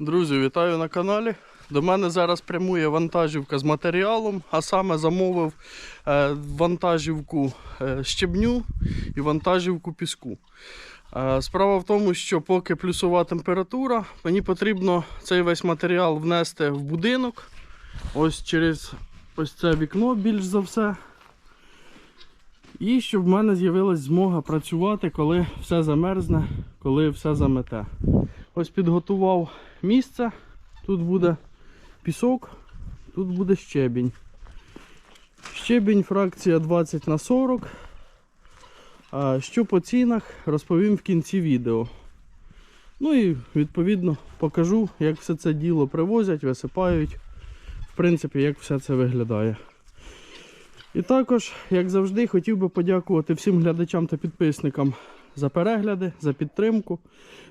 Друзі, вітаю на каналі. До мене зараз прямує вантажівка з матеріалом, а саме замовив е, вантажівку е, щебню і вантажівку піску. Е, справа в тому, що поки плюсова температура, мені потрібно цей весь матеріал внести в будинок. Ось через ось це вікно більш за все. І щоб в мене з'явилась змога працювати, коли все замерзне, коли все замете. Ось підготував місце. Тут буде пісок, тут буде щебінь. Щебінь фракція 20 на 40. Що по цінах, розповім в кінці відео. Ну і відповідно покажу, як все це діло привозять, висипають. В принципі, як все це виглядає. І також, як завжди, хотів би подякувати всім глядачам та підписникам за перегляди, за підтримку.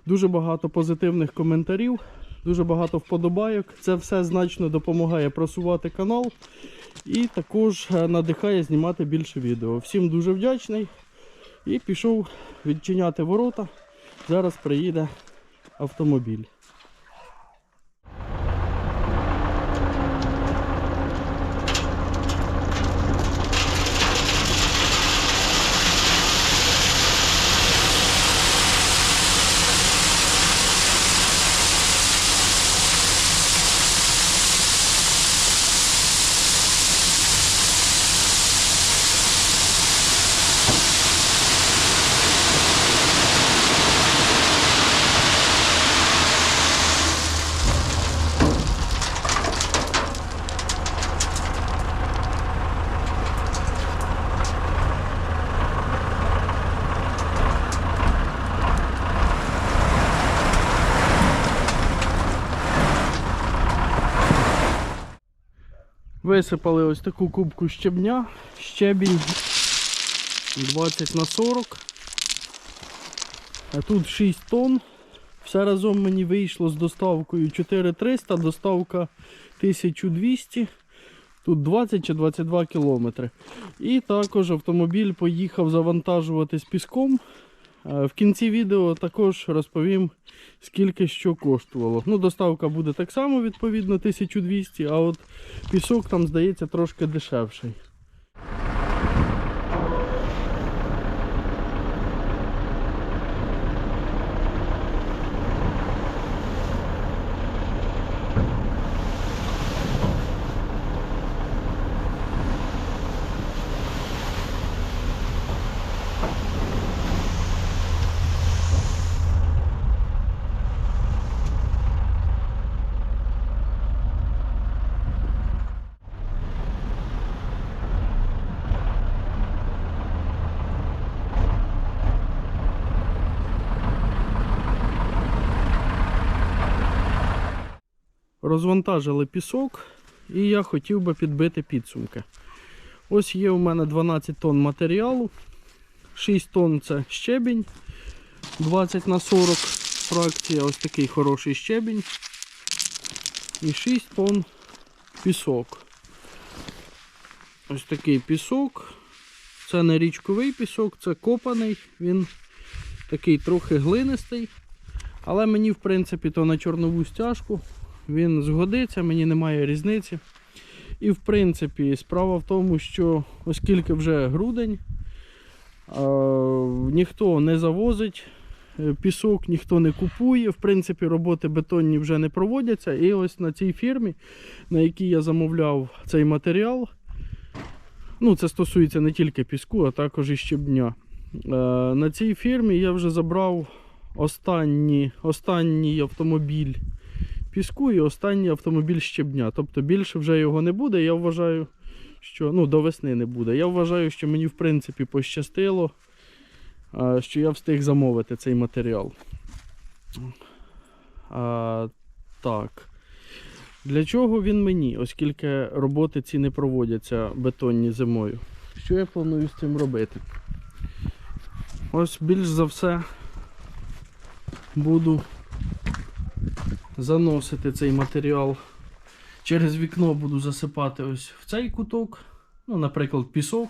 Дуже багато позитивних коментарів, дуже багато вподобайок. Це все значно допомагає просувати канал і також е, надихає знімати більше відео. Всім дуже вдячний. І пішов відчиняти ворота. Зараз приїде автомобіль. Висипали ось таку кубку щебня. Щебінь 20 на 40. А тут 6 тонн. Все разом мені вийшло з доставкою 4300, доставка 1200. Тут 20 чи 22 кілометри. І також автомобіль поїхав завантажуватись піском. Е, В кінці відео також розповім, скільки що коштувало. Ну, доставка буде так само, відповідно, 1200, а от пісок там, здається, трошки дешевший. Розвантажили пісок і я хотів би підбити підсумки. Ось є у мене 12 тонн матеріалу, 6 тонн це щебінь, 20 на 40 фракція, ось такий хороший щебінь. І 6 тонн пісок. Ось такий пісок. Це не річковий пісок, це копаний, він такий трохи глинистий. Але мені, в принципі, то на чорнову стяжку він згодиться, мені немає різниці. І в принципі, справа в тому, що оскільки вже грудень, е, ніхто не завозить е, пісок, ніхто не купує. В принципі, роботи бетонні вже не проводяться. І ось на цій фірмі, на якій я замовляв цей матеріал, ну це стосується не тільки піску, а також і щебня. Е, на цій фірмі я вже забрав останній, останній автомобіль піску і останній автомобіль щебня. Тобто більше вже його не буде. Я вважаю, що ну, до весни не буде. Я вважаю, що мені в принципі пощастило, що я встиг замовити цей матеріал. А, так. Для чого він мені, оскільки роботи ці не проводяться бетонні зимою? Що я планую з цим робити? Ось більш за все буду заносити цей матеріал. Через вікно буду засипати ось в цей куток. Ну, наприклад, пісок.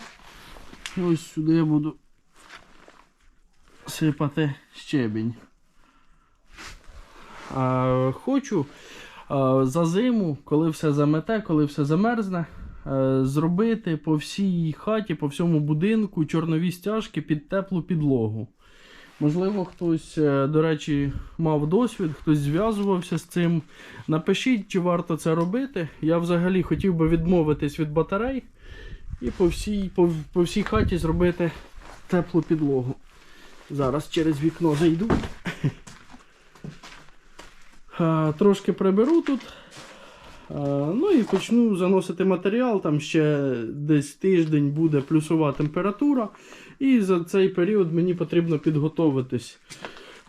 Ось сюди я буду сипати щебінь. А, хочу а, за зиму, коли все замете, коли все замерзне, е, зробити по всій хаті, по всьому будинку чорнові стяжки під теплу підлогу. Можливо, хтось, е, до речі, мав досвід, хтось зв'язувався з цим. Напишіть, чи варто це робити. Я взагалі хотів би відмовитись від батарей і по всій, по, по всій хаті зробити теплу підлогу. Зараз через вікно зайду. Трошки приберу тут. А, Ну і почну заносити матеріал. Там ще десь тиждень буде плюсова температура. І за цей період мені потрібно підготуватись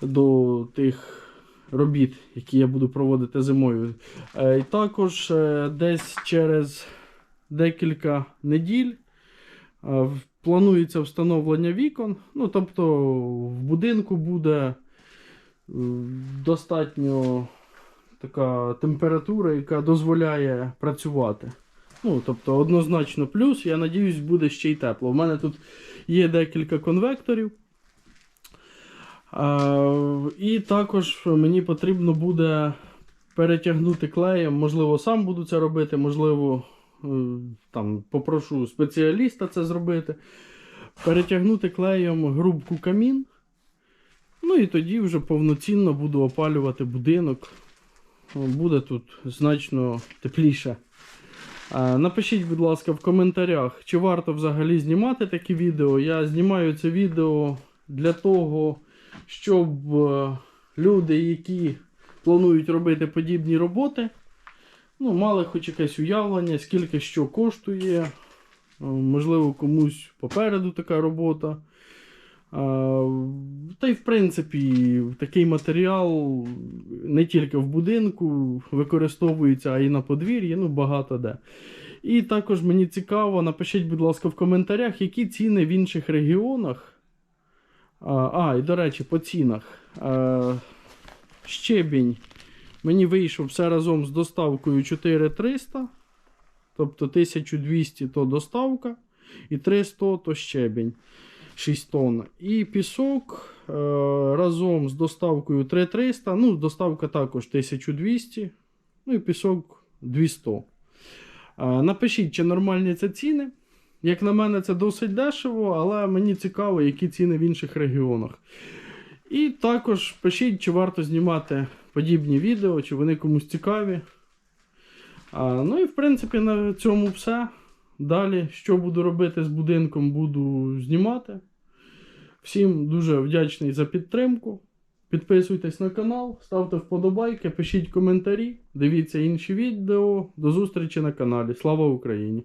до тих робіт, які я буду проводити зимою. Е, І також е, десь через декілька неділь е, планується встановлення вікон. Ну, тобто в будинку буде е, достатньо така температура, яка дозволяє працювати. Ну, тобто, однозначно плюс, я надіюсь, буде ще й тепло. У мене тут є декілька конвекторів. І також мені потрібно буде перетягнути клеєм. Можливо, сам буду це робити, можливо, е, там, попрошу спеціаліста це зробити. Перетягнути клеєм грубку камін. Ну і тоді вже повноцінно буду опалювати будинок. Буде тут значно тепліше. Напишіть, будь ласка, в коментарях, чи варто взагалі знімати такі відео. Я знімаю це відео для того, щоб е, люди, які планують робити подібні роботи, ну, мали хоч якесь уявлення, скільки що коштує. Е, Можливо, комусь попереду така робота. Та й в принципі, такий матеріал не тільки в будинку використовується, а й на подвір'ї, ну багато де. І також мені цікаво, напишіть, будь ласка, в коментарях, які ціни в інших регіонах. А, і до речі, по цінах. Щебінь мені вийшов все разом з доставкою 4300. Тобто 1200 то доставка і 300 то щебінь. 6 тонн. І пісок е, разом з доставкою 3300. Ну, доставка також 1200. Ну і пісок 200. Е, напишіть, чи нормальні це ціни. Як на мене, це досить дешево, але мені цікаво, які ціни в інших регіонах. І також пишіть, чи варто знімати подібні відео, чи вони комусь цікаві. А, ну і в принципі на цьому все. Далі, що буду робити з будинком, буду знімати. Всім дуже вдячний за підтримку. Підписуйтесь на канал, ставте вподобайки, пишіть коментарі, дивіться інші відео. До зустрічі на каналі. Слава Україні!